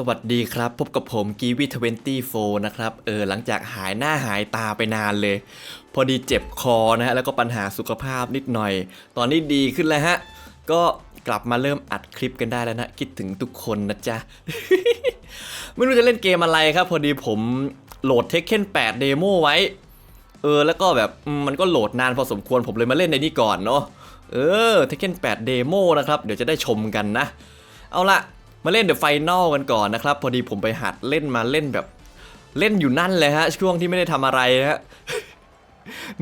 สวัสดีครับ พบกับผมกีวีทเวนตี้โฟนะครับ เออหลังจากหายหน้าหายตาไปนานเลย พอดีเจ็บคอนะฮะ แล้วก็ปัญหาสุขภาพนิดหน่อย ตอนนี้ดีขึ้นแล้วฮะ ก็กลับมาเริ่มอัดคลิปกันได้แล้วนะ คิดถึงทุกคนนะจ๊ะ ไม่รู้จะเล่นเกมอะไรครับ พอดีผมโหลด Tekken 8เดโมไว้ เออ แล้วก็แบบมันก็โหลดนานพอสมควรผมเลยมาเล่นในนี้ก่อนเนาะเออ Tekken 8เดโมนะครับ เดี๋ยวจะได้ชมกันนะ เอาละ มาเล่นเดอะไฟนอลกันก่อนนะครับ พอดีผมไปหัดเล่นมาเล่นแบบ เล่นอยู่นั่นเลยฮะ ช่วงที่ไม่ได้ทำอะไรฮะ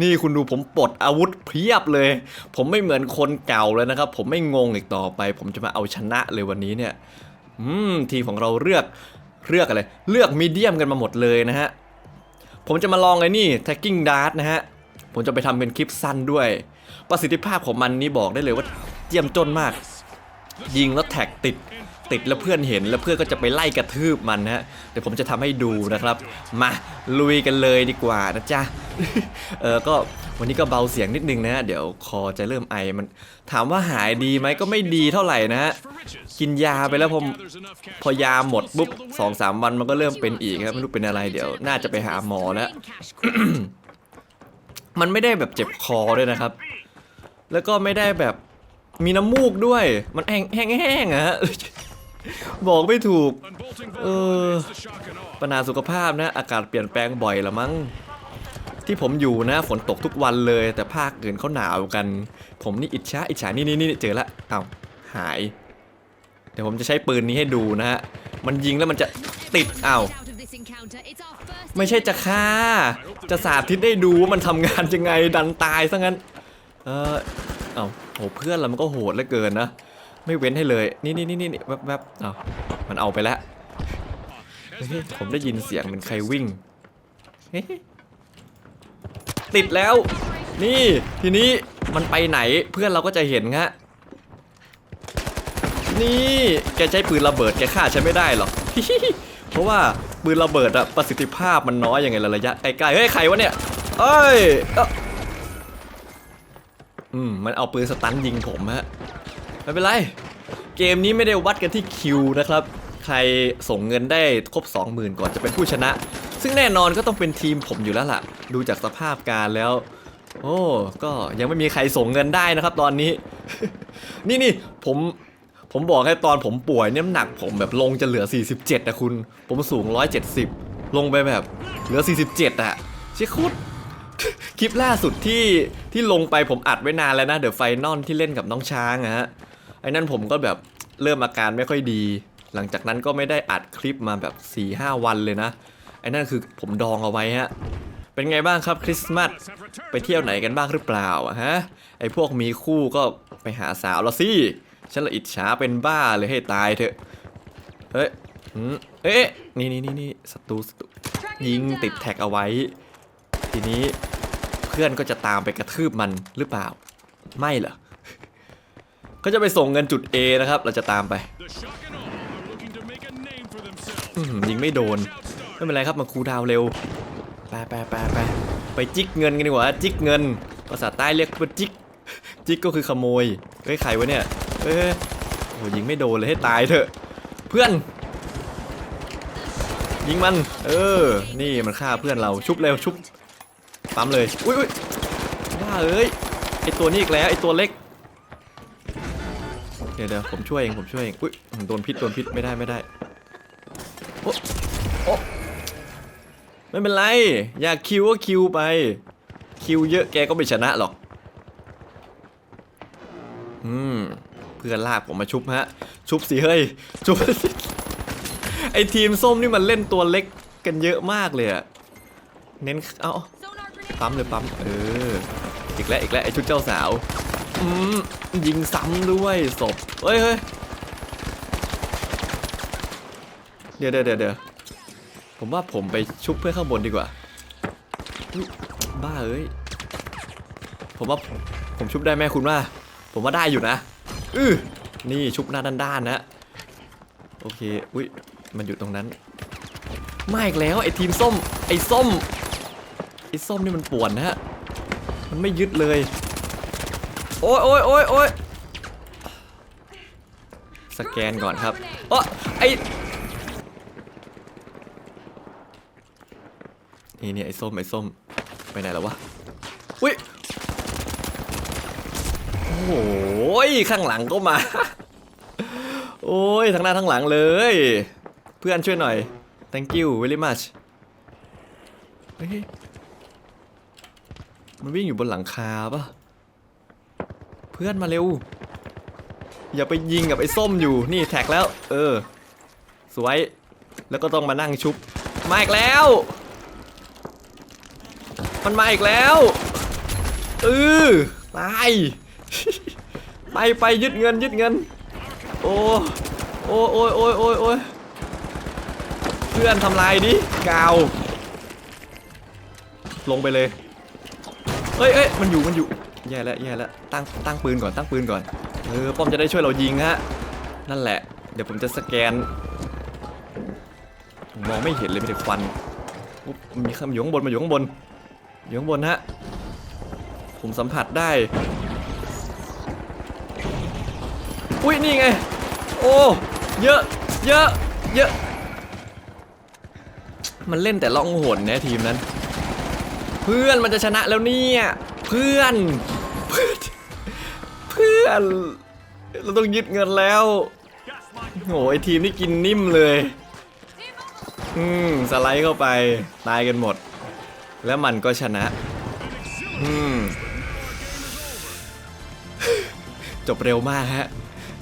นี่คุณดูผมปลดอาวุธเพียบเลย ผมไม่เหมือนคนเก่าเลยนะครับ ผมไม่งงอีกต่อไป ผมจะมาเอาชนะเลยวันนี้เนี่ย อืม ทีมของเราเลือกเลือกอะไร เลือกมีเดียมกันมาหมดเลยนะฮะ ผมจะมาลองไอ้นี่ tagging dart นะฮะ ผมจะไปทำเป็นคลิปสั้นด้วย ประสิทธิภาพของมันนี่บอกได้เลยว่าเยี่ยมจนมาก ยิงแล้วแท็กติด ติดแล้วเพื่อนเห็นแล้วเพื่อนก็จะไปไล่กระทืบมันนะฮะเดี๋ยวผมจะทำให้ดูนะครับ มาลุยกันเลยดีกว่านะจ๊ะเออก็วันนี้ก็เบาเสียงนิดนึงนะฮะเดี๋ยวคอจะเริ่มไอมัน ถามว่าหายดีไหมก็ไม่ดีเท่าไหร่นะฮะกินยาไปแล้วผมพอยาหมดปุ๊บสองสามวันมันก็เริ่มเป็นอีกครับไม่รู้เป็นอะไรเดี๋ยว น่าจะไปหาหมอแล้วมันไม่ได้แบบเจ็บคอด้วยนะครับ แล้วก็ไม่ได้แบบมีน้ำมูกด้วย มันแห้งแห้งแห้งๆอะฮะ บอกไม่ถูก เออ ปัญหาสุขภาพนะ อากาศเปลี่ยนแปลงบ่อยละมั้ง ที่ผมอยู่นะ ฝนตกทุกวันเลย แต่ภาคอื่นเขาหนาวกัน ผมนี่อิจฉาอิจฉานี่นี่นี่เจอละเอาหาย เดี๋ยวผมจะใช้ปืนนี้ให้ดูนะฮะ มันยิงแล้วมันจะติดเอ้าไม่ใช่จะฆ่า จะสาธิตได้ดูว่ามันทำงานยังไงดันตายซะงั้น เออเอาโหเพื่อนเรามันก็โหดเหลือเกินนะ ไม่เว้นให้เลย นี่นี่นี่นี่แวบแวบเอามันเอาไปแล้วเฮ้ยผมได้ยินเสียงเหมือนใครวิ่งเฮ้ยติดแล้ว นี่ทีนี้มันไปไหนเพื่อนเราก็จะเห็นฮะนี่แกใช้ปืนระเบิดแกฆ่าฉันไม่ได้หรอกเพราะว่าปืนระเบิดอะประสิทธิภาพมันน้อยยังไงระยะใกล้ๆเฮ้ยใครวะเนี่ยเอ้ยเอ้าอืมมันเอาปืนสตันยิงผมฮะไม่เป็นไร เกมนี้ไม่ได้วัดกันที่คิวนะครับ ใครส่งเงินได้ครบ 20,000 ก่อนจะเป็นผู้ชนะ ซึ่งแน่นอนก็ต้องเป็นทีมผมอยู่แล้วล่ะ ดูจากสภาพการแล้ว โอ้ ก็ยังไม่มีใครส่งเงินได้นะครับ ตอนนี้ นี่นี่ผมผมบอกให้ตอนผมป่วยเนี่ยน้ำหนักผมแบบลงจะเหลือ 47นะคุณ ผมสูง 170 ลงไปแบบเหลือ 47อะเชี่ยคุดคลิปล่าสุดที่ที่ลงไปผมอัดไว้นานแล้วนะเดอะไฟนอลที่เล่นกับน้องช้างอะฮะ อ้นั่นผมก็แบบเริ่มอาการไม่ค่อยดี หลังจากนั้นก็ไม่ได้อัดคลิปมาแบบ4ี่ห้าวันเลยนะไอ้นั่นคือผมดองเอาไว้ฮะเป็นไงบ้างครับคริสต์มาสไปเที่ยวไหนกันบ้างหรือเปล่าอะฮะไอ้พวกมีคู่ก็ไปหาสาวละสิฉันละอิจฉาเป็นบ้าเลยให้ตายเถอะเฮ้ยเอ๊ะนี่นี่นี่นี่ศัตรูศัตรูยิงติดแท็กเอาไว้ ทีนี้เพื่อนก็จะตามไปกระทืบมันหรือเปล่า ไม่เหรอ ก็จะไปส่งเงินจุด A นะครับ เราจะตามไปยิงไม่โดน ไม่เป็นไรครับมาคูดาวเร็ว ไปไปไปไปไปจิกเงินกันดีกว่า จิกเงิน ภาษาใต้เรียกว่าจิก จิกก็คือขโมย เฮ้ยใครวะเนี่ย เอ้ยโอ้ยิงไม่โดนเลยให้ตายเถอะ เพื่อน ยิงมัน เออ นี่มันฆ่าเพื่อนเรา ชุบเร็วชุบ ปั๊มเลย อุ้ยอุ้ยว่าเอ้ย ไอตัวนี้อีกแล้ว ไอตัวเล็ก เดี๋ยวเดี๋ยวผมช่วยเองผมช่วยเองอุ้ยโดนพิษโดนพิษไม่ได้ไม่ได้โอ้โอ้ไม่เป็นไร อยากคิวก็คิวไป คิวเยอะแกก็ไม่ชนะหรอก อืมเพื่อนลากผมมาชุบฮะ ชุบสิเฮ้ย ชุบไอทีมส้มนี่มันเล่นตัวเล็กกันเยอะมากเลยอะเน้นเอาปั๊มเลยปั๊มเอออีกแล้วอีกแล้วไอชุดเจ้าสาว อืมยิงซ้ำด้วยศพเฮ้ยเฮ้ยเดี๋ยวเดี๋ยวเดี๋ยวผมว่าผมไปชุบเพื่อนข้างบนดีกว่า บ้าเอ้ย ผมว่าผมชุบได้ไหมคุณว่า ผมว่าได้อยู่นะอือนี่ชุบหน้าด้านๆนะ โอเค อุ้ย มันอยู่ตรงนั้น มาอีกแล้วไอ้ทีมส้ม ไอ้ส้ม ไอ้ส้มนี่มันป่วนนะฮะ มันไม่ยึดเลย โอ้ยโอ้ยโอ้ยโอ้ยสแกนก่อนครับโอ้ไอนี่เนี่ยไอ้ส้มไอ้ส้มไปไหนแล้ววะอุ้ยโอ้ยข้างหลังก็มา โอ้ยทั้งหน้าทั้งหลังเลย เพื่อนช่วยหน่อย thank you very much มันวิ่งอยู่บนหลังคาป่ะ เพื่อนมาเร็ว อย่าไปยิงกับไอ้ส้มอยู่นี่แท็กแล้ว เออ สวย แล้วก็ต้องมานั่งชุบ มาอีกแล้ว มันมาอีกแล้วเออตายไปไปยึดเงินยึดเงิน โอ้โอ้โอ้ยโอ้ยโอ้ยโอ้ยเพื่อนทำลายดิกาว ลงไปเลยเฮ้ยเฮ้ยมันอยู่มันอยู่ แย่แล้วแย่แล้วตั้งตั้งปืนก่อนตั้งปืนก่อนเออป้อมจะได้ช่วยเรายิงฮะนั่นแหละ เดี๋ยวผมจะสแกนมองไม่เห็นเลยมีแต่ควันมีคำอยู่ข้างบนมาอยู่ข้างบนอยู่ข้างบนฮะผมสัมผัสได้ อุ้ยนี่ไง โอ้เยอะเยอะเยอะ มันเล่นแต่ล่องหนนี่ทีมนั้น เพื่อนมันจะชนะแล้วเนี่ย เพื่อน อน เราต้องยึดเงินแล้วโอ้ยทีมนี่กินนิ่มเลย อืมสไลด์เข้าไป ตายกันหมด แล้วมันก็ชนะ อืม จบเร็วมากฮะ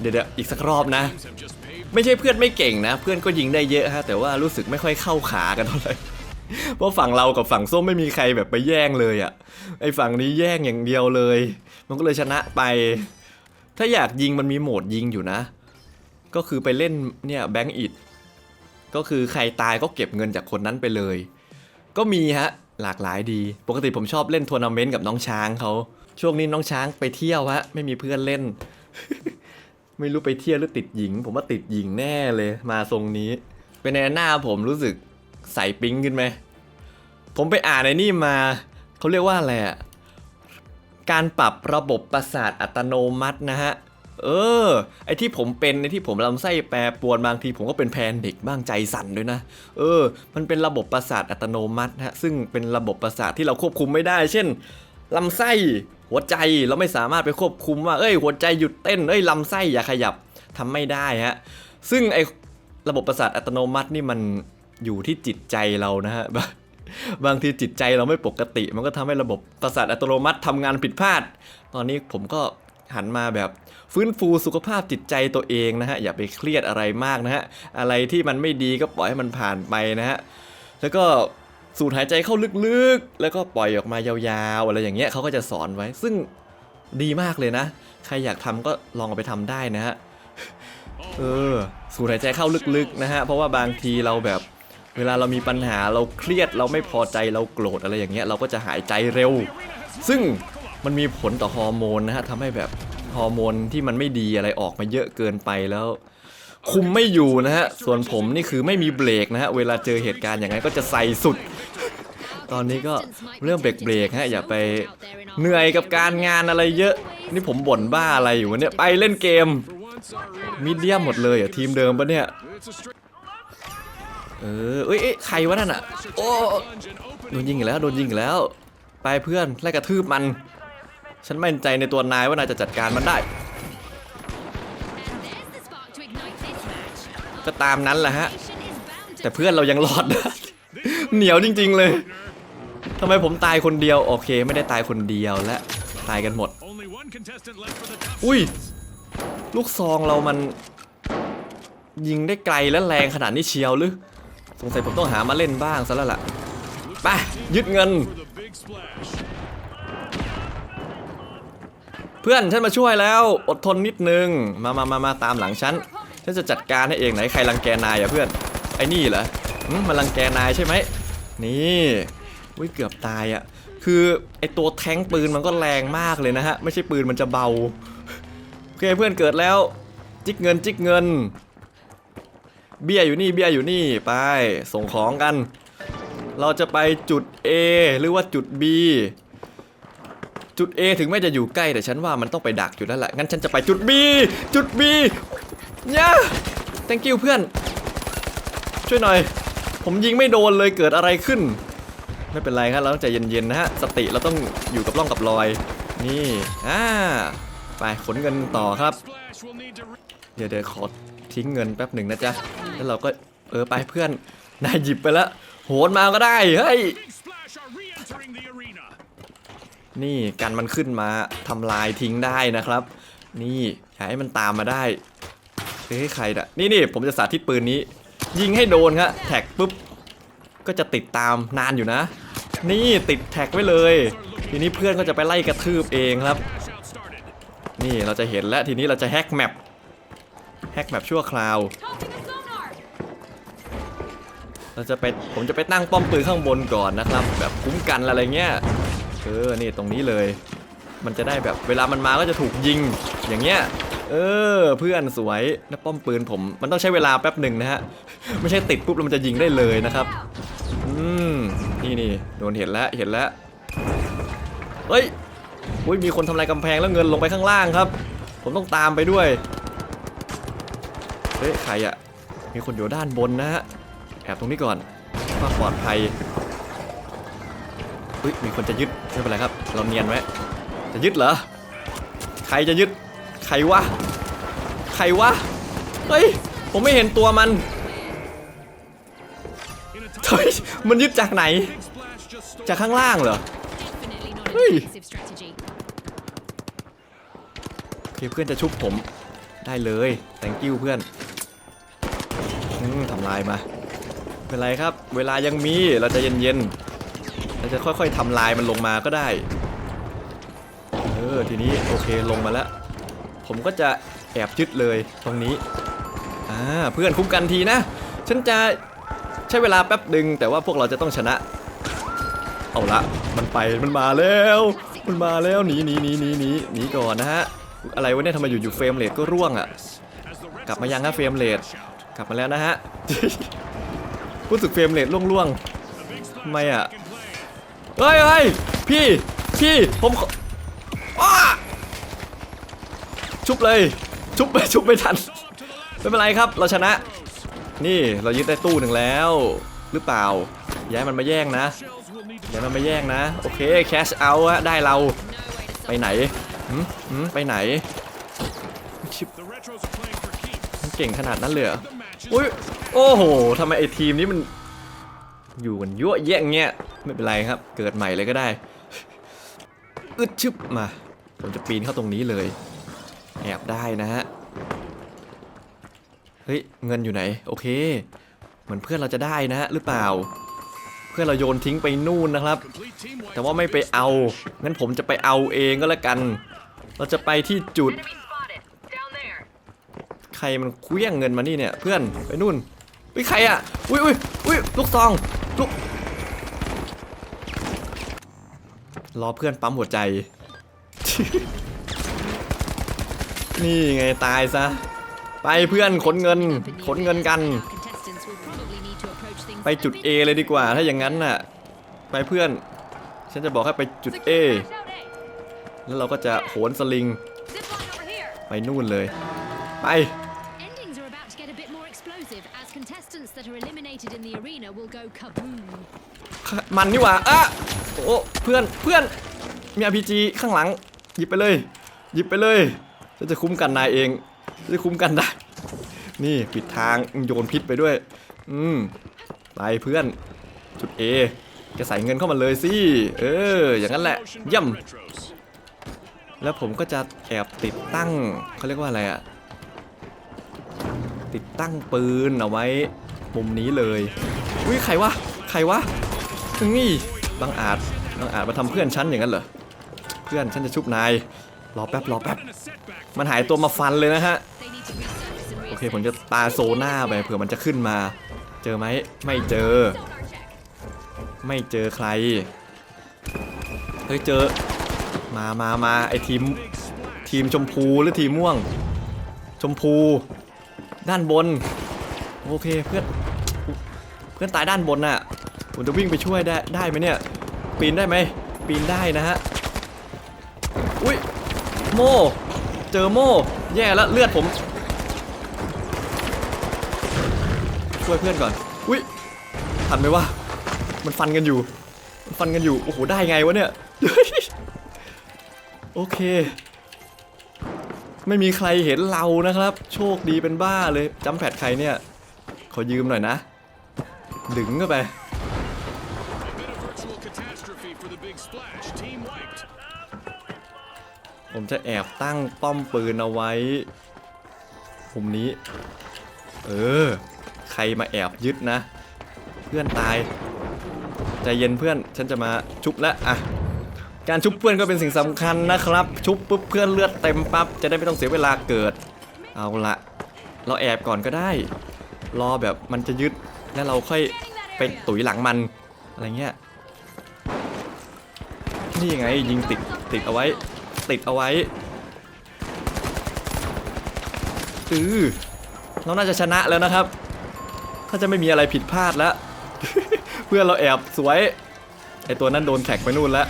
เดี๋ยวเดี๋ยวอีกสักรอบนะ ไม่ใช่เพื่อนไม่เก่งนะ เพื่อนก็ยิงได้เยอะฮะ แต่ว่ารู้สึกไม่ค่อยเข้าขากันเท่าไหร่เพราะฝั่งเรากับฝั่งส้มไม่มีใครแบบไปแย่งเลยอะ่ะ ไอฝั่งนี้แย่งอย่างเดียวเลย มันก็เลยชนะไป ถ้าอยากยิงมันมีโหมดยิงอยู่นะ ก็คือไปเล่นเนี่ยแบงก์อิดก็คือใครตายก็เก็บเงินจากคนนั้นไปเลย ก็มีฮะหลากหลายดี ปกติผมชอบเล่นทัวร์นาเมนต์กับน้องช้างเขาช่วงนี้น้องช้างไปเที่ยวฮะไม่มีเพื่อนเล่น ไม่รู้ไปเที่ยวหรือติดหญิง ผมว่าติดหญิงแน่เลย มาทรงนี้ เป็นในหน้าผมรู้สึกใส่ปิ๊งขึ้นไหมผมไปอ่านในนี่มาเขาเรียกว่าอะไรอะ การปรับระบบประสาทอัตโนมัตินะฮะ เออ ไอที่ผมเป็นในที่ผมลำไส้แปรปรวนบางทีผมก็เป็นแพนเด็กบ้างใจสั่นด้วยนะ เออ มันเป็นระบบประสาทอัตโนมัติฮะซึ่งเป็นระบบประสาทที่เราควบคุมไม่ได้ เช่นลำไส้หัวใจเราไม่สามารถไปควบคุมว่า เอ้ย หัวใจหยุดเต้น เอ้ยลำไส้อย่าขยับทำไม่ได้ฮะ ซึ่งไอระบบประสาทอัตโนมัตินี่มันอยู่ที่จิตใจเรานะฮะ บางทีจิตใจเราไม่ปกติ มันก็ทำให้ระบบประสาทอัตโนมัติทำงานผิดพลาด ตอนนี้ผมก็หันมาแบบฟื้นฟูสุขภาพจิตใจตัวเองนะฮะ อย่าไปเครียดอะไรมากนะฮะ อะไรที่มันไม่ดีก็ปล่อยให้มันผ่านไปนะฮะ แล้วก็สูดหายใจเข้าลึกๆ แล้วก็ปล่อยออกมายาวๆ อะไรอย่างเงี้ยเขาก็จะสอนไว้ ซึ่งดีมากเลยนะ ใครอยากทำก็ลองเอาไปทำได้นะฮะ เออ สูดหายใจเข้าลึกๆนะฮะ เพราะว่าบางทีเราแบบ เวลาเรามีปัญหาเราเครียดเราไม่พอใจเราโกรธอะไรอย่างเงี้ยเราก็จะหายใจเร็ว ซึ่งมันมีผลต่อฮอร์โมนนะฮะทำให้แบบฮอร์โมนที่มันไม่ดีอะไรออกมาเยอะเกินไปแล้ว คุมไม่อยู่นะฮะ ส่วนผมนี่คือไม่มีเบรกนะฮะ เวลาเจอเหตุการณ์อย่างนั้นก็จะใส่สุด ตอนนี้ก็เริ่มเบรกเบรกฮะ อย่าไปเหนื่อยกับการงานอะไรเยอะ นี่ผมบ่นบ้าอะไรอยู่วะเนี่ย ไปเล่นเกมมีเดียมหมดเลยอะทีมเดิมปะเนี่ย เออเอ้ยใครวะนั่นอะ โอ้โดนยิงอีกแล้วโดนยิงอีกแล้ว ไปเพื่อนไล่กระทืบมัน ฉันมั่นใจในตัวนายว่านายจะจัดการมันได้ ก็ตามนั้นแหละฮะ แต่เพื่อนเรายังรอดนะเหนียวจริง ๆ เลยทำไมผมตายคนเดียว โอเค ไม่ได้ตายคนเดียวและตายกันหมด อุ้ย ลูกซองเรามัน ยิงได้ไกลและแรงขนาดนี้เชียวหรือ งสัยผมต้องหามาเล่นบ้างซะแล้วล่ะไปยึดเงิน เพื่อนฉันมาช่วยแล้วอดทนนิดนึง มามามามาตามหลังฉัน ฉันจะจัดการให้เองไหนใครรังแกนายอะเพื่อน ไอ้นี่เหรอมันรังแกนายใช่ไหม นี่วิเกือบตายอะคือไอตัวแท้งปืนมันก็แรงมากเลยนะฮะ ไม่ใช่ปืนมันจะเบา โอเคเพื่อนเกิดแล้ว จิกเงินจิกเงิน เบี้ยอยู่นี่เบี้ยอยู่นี่ไปส่งของกัน เราจะไปจุด A หรือว่าจุด B จุด A ถึงแม้จะอยู่ใกล้แต่ฉันว่ามันต้องไปดักอยู่แล้วแหละงั้นฉันจะไปจุด B จุด B เนี่ย thank you เพื่อน ช่วยหน่อย ผมยิงไม่โดนเลยเกิดอะไรขึ้น ไม่เป็นไรครับเราต้องใจเย็นๆนะฮะสติเราต้องอยู่กับร่องกับรอย นี่อ่าไปขนเงินต่อครับ เดี๋ยวเดี๋ยวขอ ทิ้งเงินแป๊บหนึ่งนะจ๊ะ แล้วเราก็เออไปเพื่อน นายหยิบไปแล้ว โหนมาก็ได้เฮ้ย นี่กันมันขึ้นมาทำลายทิ้งได้นะครับ นี่อย่าให้มันตามมาได้เฮ้ยใครน่ะนี่นี่ผมจะสาธิตปืนนี้ ยิงให้โดนครับแท็กปุ๊บก็จะติดตามนานอยู่นะ นี่ติดแท็กไว้เลย ทีนี้เพื่อนก็จะไปไล่กระทืบเองครับ นี่เราจะเห็นแล้วทีนี้เราจะแฮกแมป แฮกแมปชั่วคราว เราจะไปผมจะไปตั้งป้อมปืนข้างบนก่อนนะครับ แบบคุ้มกันอะไรเงี้ยเออนี่ตรงนี้เลย มันจะได้แบบเวลามันมาก็จะถูกยิงอย่างเงี้ยเออเพื่อนสวยนะป้อมปืนผม มันต้องใช้เวลาแป๊บหนึ่งนะฮะไม่ใช่ติดปุ๊บแล้วมันจะยิงได้เลยนะครับอืมนี่นี่โดนเห็นแล้วเห็นแล้วเฮ้ยอุ้ยมีคนทำลายกำแพงแล้วเงินลงไปข้างล่างครับ ผมต้องตามไปด้วยเฮ้ยใครอะมีคนอยู่ด้านบนนะฮะแอบตรงนี้ก่อนเพื่อปลอดภัยเฮ้ยมีคนจะยึดไม่เป็นไรครับ เราเนียนไว้จะยึดเหรอใครจะยึดใครวะใครวะเฮ้ยผมไม่เห็นตัวมันเฮ้ยมันยึดจากไหน จากข้างล่างเหรอ Definitely not a Hey. defensive strategy. โอเคเพื่อนจะชุบผมได้เลย thank you เพื่อนำลายมาเป็นไรครับ เวลายังมีเราจะเย็นๆเราจะค่อยๆทำลายมันลงมาก็ได้เออทีนี้โอเคลงมาแล้ว ผมก็จะแอบยึดเลยตรงนี้อ่าเพื่อนคุ้มกันทีนะ ฉันจะใช้เวลาแป๊บหนึ่งแต่ว่าพวกเราจะต้องชนะ เอาละมันไปมันมาแล้ว มันมาแล้วหนีหนีหนีหนีหนีหนีก่อนนะฮะอะไรวะเนี่ยทำไมอยู่อยู่เฟรมเรทก็ร่วงอะกลับมายังฮะเฟรมเรท กลับมาแล้วนะฮะรู้สึกเฟรมเรทร่วง The Big Splash Mày are ạ. back in play. ๆเฮ้ยเฮ้ยพี่พี่ผมขอชุบเลย ชุบไปชุบไม่ทันไม่เป็นไรครับ เราชนะ นี่เรายึดได้ตู้หนึ่งแล้ว หรือเปล่าย้ายมันมาแย่งนะย้ายมันมาแย่งนะ โอเคแคชเอาฮะได้เราไปไหนหืมหืมไปไหน เก่งขนาดนั้นเลยเหร อุ้ยโอ้โหทำไมไอทีมนี้มัน อยู่กันยั่วแย่งเงี้ยไม่เป็นไรครับ เกิดใหม่เลยก็ได้อึดชึบมา ผมจะปีนเข้าตรงนี้เลย แอบได้นะฮะ เฮ้ย เงินอยู่ไหน โอเค เหมือนเพื่อนเราจะได้นะฮะหรือเปล่า เพื่อนเราโยนทิ้งไปนู่นนะครับ แต่ว่าไม่ไปเอา งั้นผมจะไปเอาเองก็แล้วกัน เราจะไปที่จุด รมันเคลี้ยงเงินมานี่เนี่ยเพื่อนไปนู่นอุ้ยใครอะอุ้ยอุ้ยอุ้ยลูกซองลูกรอเพื่อนปั๊มหัวใจ นี่ไงตายซะ ไปเพื่อนขนเงิน ขนเงินกัน ไปจุด A เลยดีกว่าถ้าอย่างนั้นน่ะ ไปเพื่อน ฉันจะบอกให้ไปจุด A แล้วเราก็จะโหนสลิง ไปนู่นเลย ไป มันนี่หว่าอะโอ้เพื่อนเพื่อนมี RPG ข้างหลัง หยิบไปเลย หยิบไปเลยฉันจะคุ้มกันนายเองฉันจะคุ้มกันได้ นี่ปิดทางโยนพิษไปด้วย อืมไปเพื่อน จุด A จะใส่เงินเข้ามาเลยสิ เออ อย่างนั้นแหละเยี่ยมแล้วผมก็จะแอบติดตั้งเขาเรียกว่าอะไรอะติดตั้งปืนเอาไว้มุมนี้เลย อุ้ยใครวะใครวะนี่บังอาจบังอาจมาทำเพื่อนฉันอย่างนั้นเหรอเพื่อนฉันจะชุบนายรอแป๊บรอแป๊บมันหายตัวมาฟันเลยนะฮะโอเคผมจะตาโซหน้าไปเผื่อมันจะขึ้นมา เจอไหมไม่เจอ ไม่เจอใครเฮ้ยเจอมามามาไอทีมทีมชมพูหรือทีมม่วง ชมพู ด้านบน โอเคเพื่อน เพื่อนตายด้านบนน่ะผมจะวิ่งไปช่วยได้ได้ไหมเนี่ยปีนได้ไหมปีนได้นะฮะอุ้ยโมเจอโมแย่แล้วเลือดผม ช่วยเพื่อนก่อนอุ้ยทันไหมวะมันฟันกันอยู่มันฟันกันอยู่โอ้โหได้ไงวะเนี่ยโอเค ไม่มีใครเห็นเรานะครับ โชคดีเป็นบ้าเลยจำแพดใครเนี่ยขอยืมหน่อยนะ ดึงเข้าไป ผมจะแอบตั้งป้อมปืนเอาไว้มุมนี้ เออ ใครมาแอบยึดนะ เพื่อนตาย ใจเย็นเพื่อนฉันจะมาชุบแล้วอะการชุบเพื่อนก็เป็นสิ่งสำคัญนะครับ ชุบปุ๊บเพื่อนเลือดเต็มปั๊บจะได้ไม่ต้องเสียเวลาเกิด เอาละเราแอบก่อนก็ได้ รอแบบมันจะยึด แล้วเราค่อยไปตุ๋ยหลังมันอะไรเงี้ยนี่ไงยิงติดติดเอาไว้ ติดเอาไว้อือเราน่าจะชนะแล้วนะครับ ถ้าจะไม่มีอะไรผิดพลาดแล้ว เพื่อนเราแอบสวยไอตัวนั้นโดนแท็กไปนู่นแล้ว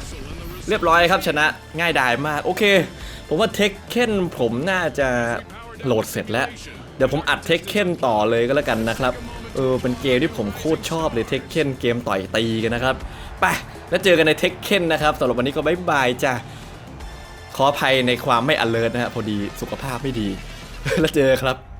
เรียบร้อยครับชนะง่ายดายมาก โอเค ผมว่าเทคเคนผมน่าจะโหลดเสร็จแล้ว เดี๋ยวผมอัดเทคเคนต่อเลยก็แล้วกันนะครับ เออเป็นเกมที่ผมโคตรชอบเลยเทคเคนเกมต่อยตีกันนะครับไปแล้วเจอกันในเทคเคนนะครับสำหรับวันนี้ก็บายบายจ้ะขออภัยในความไม่ alert นะฮะพอดีสุขภาพไม่ดี แล้วเจอครับ